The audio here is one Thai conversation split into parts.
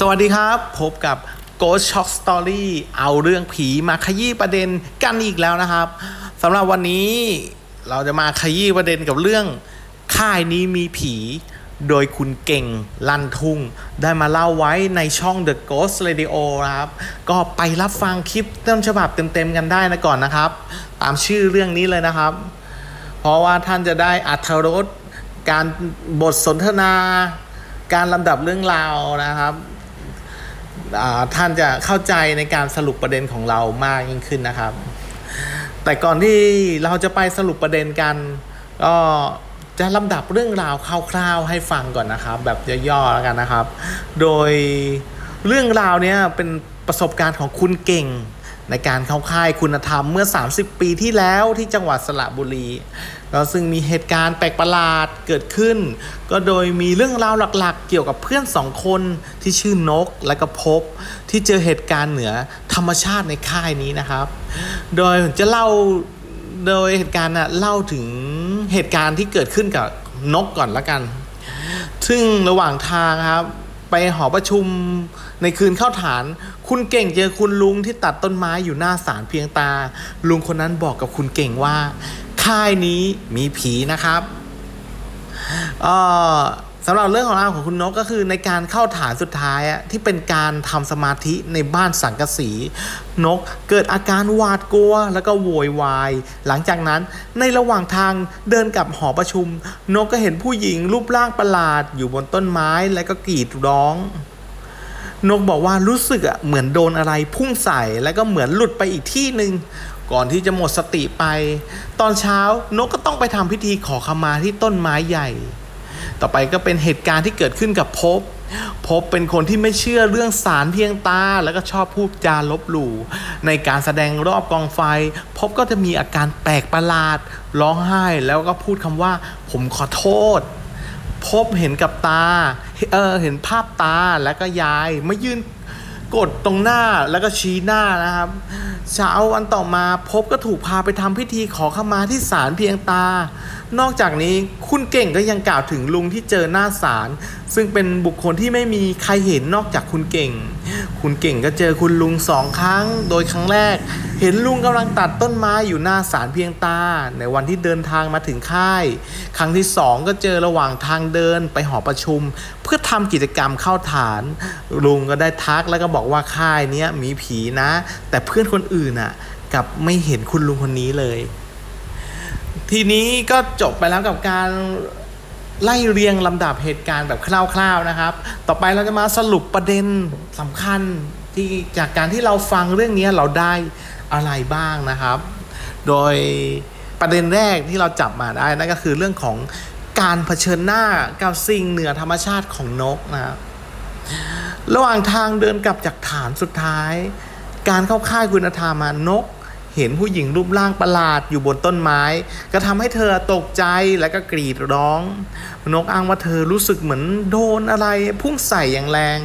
สวัสดีครับ พบกับ Ghost Shock Story เอาเรื่องผีมาขยี้ประเด็นกันอีกแล้วนะครับสำหรับวันนี้เราจะมาขยี้ประเด็นกับเรื่อง ค่ายนี้มีผี โดยคุณเก่งลันทุ่ง ได้มาเล่าไว้ในช่อง The Ghost Radio นะครับ ก็ไปรับฟังคลิปต้นฉบับเต็มๆกันได้นะก่อนนะครับ ตามชื่อเรื่องนี้เลยนะครับ เพราะว่าท่านจะได้อัธรสการบทสนทนา การลำดับเรื่องราวนะครับ ท่านจะเข้าใจในการสรุปประเด็นของเรามากยิ่งขึ้นนะครับ แต่ก่อนที่เราจะไปสรุปประเด็นกัน ก็จะลำดับเรื่องราวคร่าวๆให้ฟังก่อนนะครับ แบบย่อๆแล้วกันนะครับ โดยเรื่องราวเนี้ยเป็นประสบการณ์ของคุณเก่ง ในการเข้าค่ายคุณธรรมเมื่อ 30 ปีที่แล้วที่จังหวัดสระบุรีแล้วซึ่งมีเหตุการณ์แปลกประหลาดเกิดขึ้น ก็โดยมีเรื่องราวหลักๆ เกี่ยวกับเพื่อนสองคนที่ชื่อนกและก็พบ ที่เจอเหตุการณ์เหนือธรรมชาติในค่ายนี้นะครับ โดยจะเล่าโดยเหตุการณ์น่ะเล่าถึงเหตุการณ์ที่เกิดขึ้นกับนกก่อนละกัน ซึ่งระหว่างทางครับ ไปหอประชุมในคืนเข้าฐาน คุณเก่งเจอคุณลุงที่ตัดต้นไม้อยู่หน้าศาลเพียงตา ลุงคนนั้นบอกกับคุณเก่งว่า ค่ายนี้มีผีนะครับ เอ่อ สำหรับเรื่องของราวของคุณนกก็คือในการเข้าฐานสุดท้ายอะที่เป็นการทำสมาธิในบ้านสังกะสี นกเกิดอาการหวาดกลัวแล้วก็โวยวาย หลังจากนั้นในระหว่างทางเดินกลับหอประชุม นกก็เห็นผู้หญิงรูปร่างประหลาด อยู่บนต้นไม้แล้วก็กรีดร้องนกบอกว่ารู้สึกอะเหมือนโดนอะไรพุ่งใส่แล้วก็เหมือนหลุดไปอีกที่หนึ่งก่อนที่จะหมดสติไป ตอนเช้านกก็ต้องไปทำพิธีขอขมาที่ต้นไม้ใหญ่ ต่อไปก็เป็นเหตุการณ์ที่เกิดขึ้นกับพภพบเป็นคนที่ไม่เชื่อเรื่องสารเพียงตา แล้วก็ชอบพูดจาลบหลู่ ในการแสดงรอบกองไฟภพก็จะมีอาการแปลกประหลาด ร้องไห้ แล้วก็พูดคำว่า ผมขอโทษ พบเห็นกับตา เออเห็นภาพตาแล้วก็ยายมายืนกดตรงหน้าแล้วก็ชี้หน้านะครับเช้าวันต่อมาพบก็ถูกพาไปทำพิธีขอขมาที่ศาลเพียงตา นอกจากนี้คุณเก่งก็ยังกล่าวถึงลุงที่เจอหน้าศาลซึ่งเป็นบุคคลที่ไม่มีใครเห็นนอกจากคุณเก่ง คุณเก่งก็เจอคุณลุงสองครั้ง โดยครั้งแรก เห็นลุงกำลังตัดต้นไม้อยู่หน้าศาลเพียงตา ในวันที่เดินทางมาถึงค่าย ครั้งที่สองก็เจอระหว่างทางเดินไปหอประชุม เพื่อทำกิจกรรมเข้าฐาน ลุงก็ได้ทักแล้วก็บอกว่าค่ายนี้มีผีนะ แต่เพื่อนคนอื่นอะกลับไม่เห็นคุณลุงคนนี้เลย ทีนี้ก็จบไปแล้วกับการไล่เรียงลำดับเหตุการณ์แบบคร่าวๆนะครับ ต่อไปเราจะมาสรุปประเด็นสำคัญที่จากการที่เราฟังเรื่องนี้เราได้อะไรบ้างนะครับ โดยประเด็นแรกที่เราจับมาได้นั่นก็คือเรื่องของการเผชิญหน้ากับสิ่งเหนือธรรมชาติของนกนะครับระหว่างทางเดินกลับจากฐานสุดท้าย การเข้าค่ายคุณธรรมมานก เห็นผู้หญิงรูปร่างประหลาดอยู่บนต้นไม้ ก็ทำให้เธอตกใจและก็กรีดร้อง นกอ้างว่าเธอรู้สึกเหมือนโดนอะไรพุ่งใส่อย่างแรง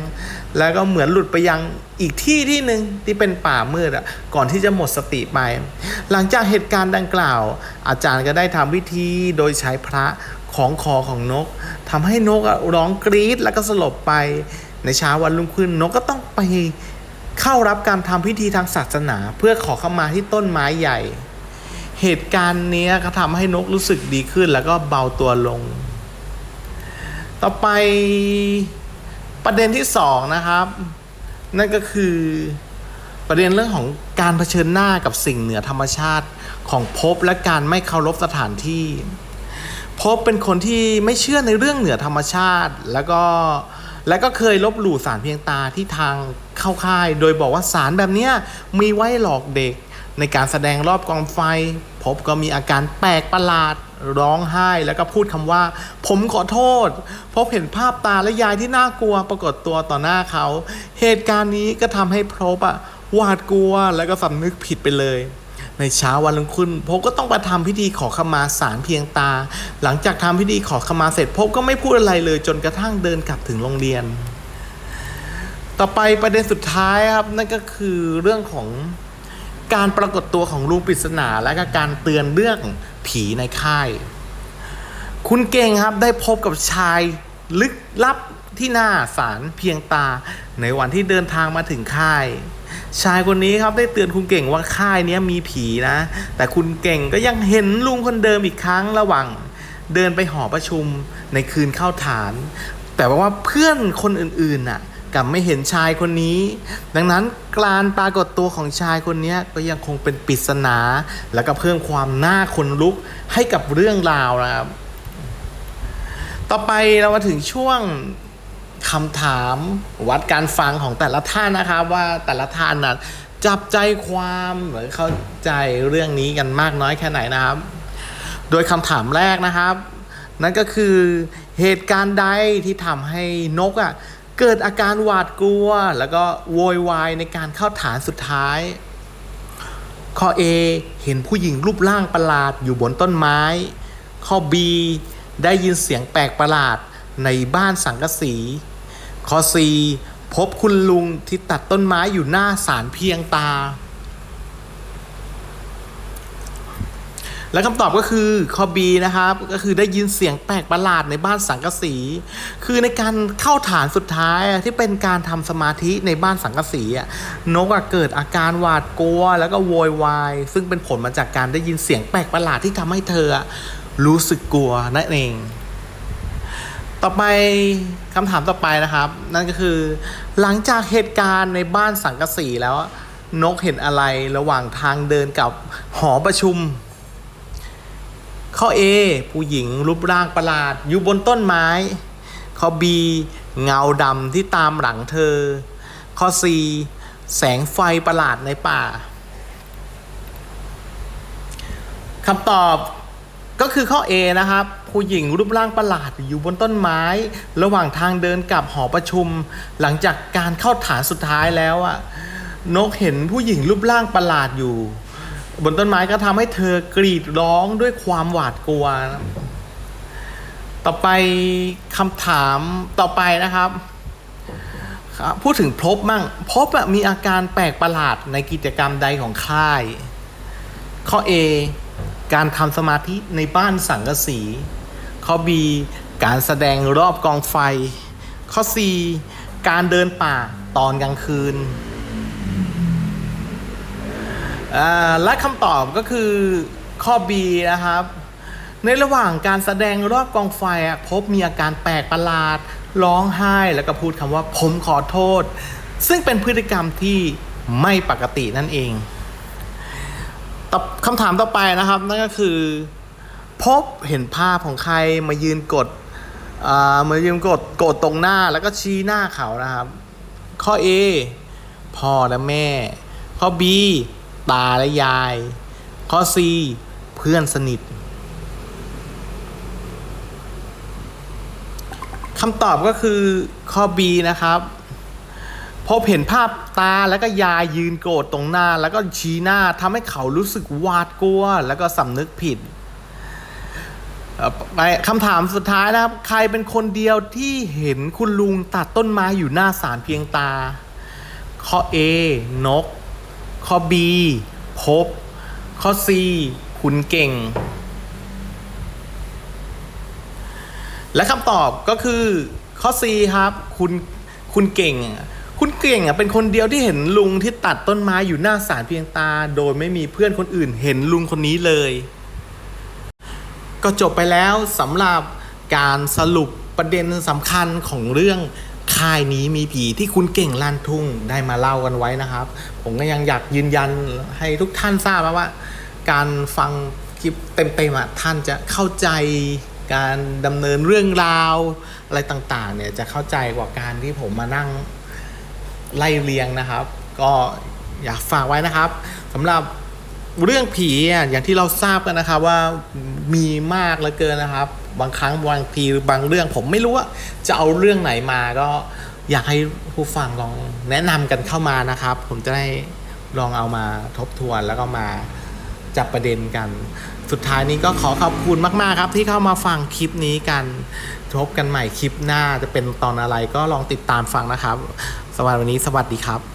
แล้วก็เหมือนหลุดไปยังอีกที่ที่หนึ่งที่เป็นป่ามืดอะก่อนที่จะหมดสติไป หลังจากเหตุการณ์ดังกล่าว อาจารย์ก็ได้ทำพิธีโดยใช้พระของคอของนกทำให้นกร้องกรีดแล้วก็สลบไป ในเช้าวันรุ่งขึ้นนกก็ต้องไป เข้ารับการทำพิธีทางศาสนา เพื่อขอขมาที่ต้นไม้ใหญ่ เหตุการณ์นี้ก็ทำให้นกรู้สึกดีขึ้นแล้วก็เบาตัวลง ต่อไปประเด็นที่สองนะครับ นั่นก็คือประเด็นเรื่องของการเผชิญหน้ากับสิ่งเหนือธรรมชาติของภพและการไม่เคารพสถานที่พบเป็นคนที่ไม่เชื่อในเรื่องเหนือธรรมชาติ แล้วก็ แล้วก็เคยลบหลู่สารเพียงตาที่ทางเข้าค่าย โดยบอกว่าสารแบบเนี้ยมีไว้หลอกเด็ก ในการแสดงรอบกองไฟ พบก็มีอาการแปลกประหลาดร้องไห้แล้วก็พูดคำว่า ผมขอโทษ พบเห็นภาพตาและยายที่น่ากลัวปรากฏตัวต่อหน้าเขา เหตุการณ์นี้ก็ทำให้พบอะหวาดกลัวแล้วก็สำนึกผิดไปเลย ในเช้าวันรุ่งขึ้นพบก็ต้องไปทำพิธีขอขมาสารเพียงตา หลังจากทำพิธีขอขมาเสร็จพบก็ไม่พูดอะไรเลยจนกระทั่งเดินกลับถึงโรงเรียน ต่อไปประเด็นสุดท้ายครับนั่นก็คือเรื่องของการปรากฏตัวของลุงปริศนาและก็การเตือนเรื่องผีในค่าย คุณเก่งครับได้พบกับชายลึกลับที่หน้าศาลเพียงตา ในวันที่เดินทางมาถึงค่าย ชายคนนี้ครับได้เตือนคุณเก่งว่าค่ายนี้มีผีนะ แต่คุณเก่งก็ยังเห็นลุงคนเดิมอีกครั้งระหว่างเดินไปหอประชุมในคืนเข้าฐาน แต่ว่าเพื่อนคนอื่นๆน่ะกลับไม่เห็นชายคนนี้ ดังนั้นการปรากฏตัวของชายคนนี้ก็ยังคงเป็นปริศนา แล้วก็เพิ่มความน่าขนลุกให้กับเรื่องราวนะครับ ต่อไปเรามาถึงช่วง คำถามวัดการฟังของแต่ละท่านนะครับว่าแต่ละท่านนะจับใจความหรือเข้าใจเรื่องนี้กันมากน้อยแค่ไหนนะครับ โดยคำถามแรกนะครับ นั่นก็คือเหตุการณ์ใดที่ทำให้นกอะเกิดอาการหวาดกลัว แล้วก็โวยวายในการเข้าฐานสุดท้าย ข้อ A เห็นผู้หญิงรูปร่างประหลาดอยู่บนต้นไม้ ข้อ B ได้ยินเสียงแปลกประหลาดในบ้านสังกะสี ข้อ C พบคุณลุงที่ตัดต้นไม้อยู่หน้าศาลเพียงตา และคำตอบก็คือข้อ B นะครับ ก็คือได้ยินเสียงแปลกประหลาดในบ้านสังกสี คือในการเข้าฐานสุดท้ายที่เป็นการทำสมาธิในบ้านสังกสีนกเกิดอาการหวาดกลัว แล้วก็โวยวาย ซึ่งเป็นผลมาจากการได้ยินเสียงแปลกประหลาดที่ทำให้เธอรู้สึกกลัวนั่นเอง ต่อไปคำถามต่อไปนะครับ นั่นก็คือ หลังจากเหตุการณ์ในบ้านสังกะสีแล้ว นกเห็นอะไรระหว่างทางเดินกับหอประชุม ข้อ A ผู้หญิงรูปร่างประหลาดอยู่บนต้นไม้ ข้อ B เงาดำที่ตามหลังเธอ ข้อ C แสงไฟประหลาดในป่าคำตอบก็คือข้อ A นะครับ ผู้หญิงรูปร่างประหลาดอยู่บนต้นไม้ ระหว่างทางเดินกลับหอประชุม หลังจากการเข้าฐานสุดท้ายแล้วอะนกเห็นผู้หญิงรูปร่างประหลาดอยู่ บนต้นไม้ก็ทำให้เธอกรีดร้องด้วยความหวาดกลัว ต่อไปคำถามต่อไปนะครับพูดถึงพบมั่งพบอะมีอาการแปลกประหลาดในกิจกรรมใดของค่าย ข้อ A การทำสมาธิในบ้านสังกะสี ข้อ B การแสดงรอบกองไฟ ข้อ C การเดินป่าตอนกลางคืนอ่าและคำตอบก็คือข้อ B นะครับ ในระหว่างการแสดงรอบกองไฟพบมีอาการแปลกประหลาด ร้องไห้แล้วก็พูดคำว่าผมขอโทษ ซึ่งเป็นพฤติกรรมที่ไม่ปกตินั่นเองตอคำถามต่อไปนะครับนั่นก็คือ พบเห็นภาพของใครมายืนกดอ่ามายืนกดกดตรงหน้าแล้วก็ชี้หน้าเขานะครับ ข้อ A พ่อและแม่ ข้อ B ตาและยาย ข้อ C เพื่อนสนิทคำตอบก็คือข้อ B นะครับพบเห็นภาพตาแล้วก็ยายยืนโกรธตรงหน้า แล้วก็ชี้หน้าทำให้เขารู้สึกหวาดกลัว แล้วก็สำนึกผิด ไปคำถามสุดท้ายนะครับ ใครเป็นคนเดียวที่เห็นคุณลุงตัดต้นไม้อยู่หน้าศาลเพียงตา ข้อ A นก ข้อ B พบ ข้อ C คุณเก่ง และคำตอบก็คือข้อ C ครับ คุณคุณเก่ง คุณเก่งอะเป็นคนเดียวที่เห็นลุงที่ตัดต้นไม้อยู่หน้าศาลเพียงตา โดยไม่มีเพื่อนคนอื่นเห็นลุงคนนี้เลย ก็จบไปแล้วสำหรับการสรุปประเด็นสำคัญของเรื่องค่ายนี้มีผีที่คุณเก่งลานทุ่งได้มาเล่ากันไว้นะครับ ผมก็ยังอยากยืนยันให้ทุกท่านทราบว่า การฟังคลิปเต็มๆท่านจะเข้าใจการดำเนินเรื่องราวอะไรต่างๆเนี่ยจะเข้าใจกว่าการที่ผมมานั่งไล่เรียงนะครับ ก็อยากฝากไว้นะครับสำหรับ เรื่องผีอะอย่างที่เราทราบกันนะครับว่ามีมากเหลือเกินนะครับ บางครั้งบางทีบางเรื่องผมไม่รู้ว่าจะเอาเรื่องไหนมาก็อยากให้ผู้ฟังลองแนะนำกันเข้ามานะครับ ผมจะได้ลองเอามาทบทวนแล้วก็มาจับประเด็นกัน สุดท้ายนี้ก็ขอขอบคุณมาก ๆ ครับ ที่เข้ามาฟังคลิปนี้กันพบกันใหม่คลิปหน้าจะเป็นตอนอะไรก็ลองติดตามฟังนะครับสำหรับวันนี้สวัสดีครับ